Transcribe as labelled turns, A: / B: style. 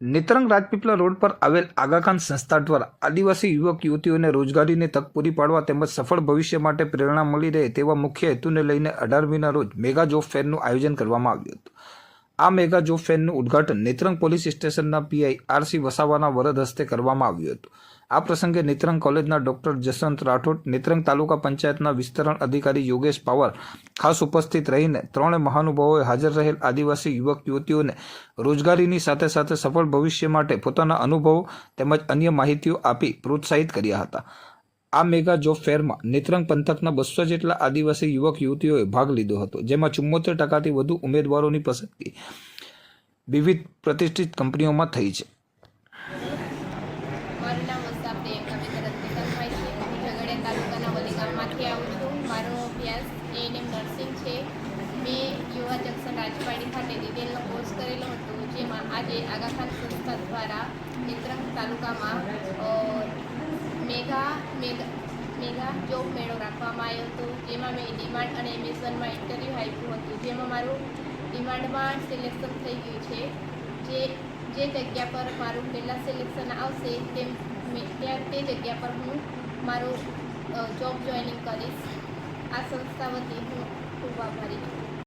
A: Netrang Rajpipla road પર આવેલ આગાખાન સંસ્થા દ્વારા આદિવાસી યુવક યુવતીઓને રોજગારીની તક પૂરી પાડવા તેમજ સફળ ભવિષ્ય માટે પ્રેરણા મળી રહે તેવા મુખ્ય હેતુને લઈને અઢારમીના રોજ મેગા જોબ ફેરનું આયોજન કરવામાં આવ્યું હતું. આ મેગા જોબ ફેરનું ઉદ્ઘાટન નેત્રંગ પોલીસ સ્ટેશનના પીઆઈ આરસી વસાવાના વરદ હસ્તે કરવામાં આવ્યું હતું. આ પ્રસંગે નેત્રંગ કોલેજના ડોક્ટર જસવંત રાઠોડ, નેત્રંગ તાલુકા પંચાયતના વિસ્તરણ અધિકારી યોગેશ પાવર ખાસ ઉપસ્થિત રહીને ત્રણે મહાનુભાવોએ હાજર રહેલ આદિવાસી યુવક યુવતીઓને રોજગારીની સાથે સાથે સફળ ભવિષ્ય માટે પોતાના અનુભવો તેમજ અન્ય માહિતીઓ આપી પ્રોત્સાહિત કર્યા હતા. આ મેગા જોબ ફેરમાં નેત્રંગ પંથકના બસો જેટલા આદિવાસી યુવક યુવતીઓએ ભાગ લીધો હતો, જેમાં ચુમ્મોતેર ટકાથી વધુ ઉમેદવારોની પસંદગી વિવિધ પ્રતિષ્ઠિત કંપનીઓમાં થઈ છે.
B: મારું નામ પ્રિયંકા રત્નિકનભાઈ છે. હું ઝઘડિયા તાલુકાના વલીગામમાંથી આવું છું. મારો અભ્યાસ એએનએમ નર્સિંગ છે. મેં યુવા જંકશન રાજપાડી ખાતે ડિટેલનો કોર્સ કરેલો હતો, જેમાં આજે આગાખાન સંસ્થા દ્વારા નેત્રંગ તાલુકામાં મેગા મેગા મેગા જોબ મેળો રાખવામાં આવ્યો હતો. જેમાં મેં ડિમાન્ડ અને એમેઝોનમાં ઇન્ટરવ્યૂ આપ્યું હતું. જેમાં મારું ડિમાન્ડમાં સિલેક્શન થઈ ગયું છે. જે જે જગ્યા પર મારું પહેલાં સિલેક્શન આવશે, તેમ ત્યાં તે જગ્યા પર હું મારું જોબ જોઈનિંગ કરીશ. આ સંસ્થા વતી હું ખૂબ આભારી છું.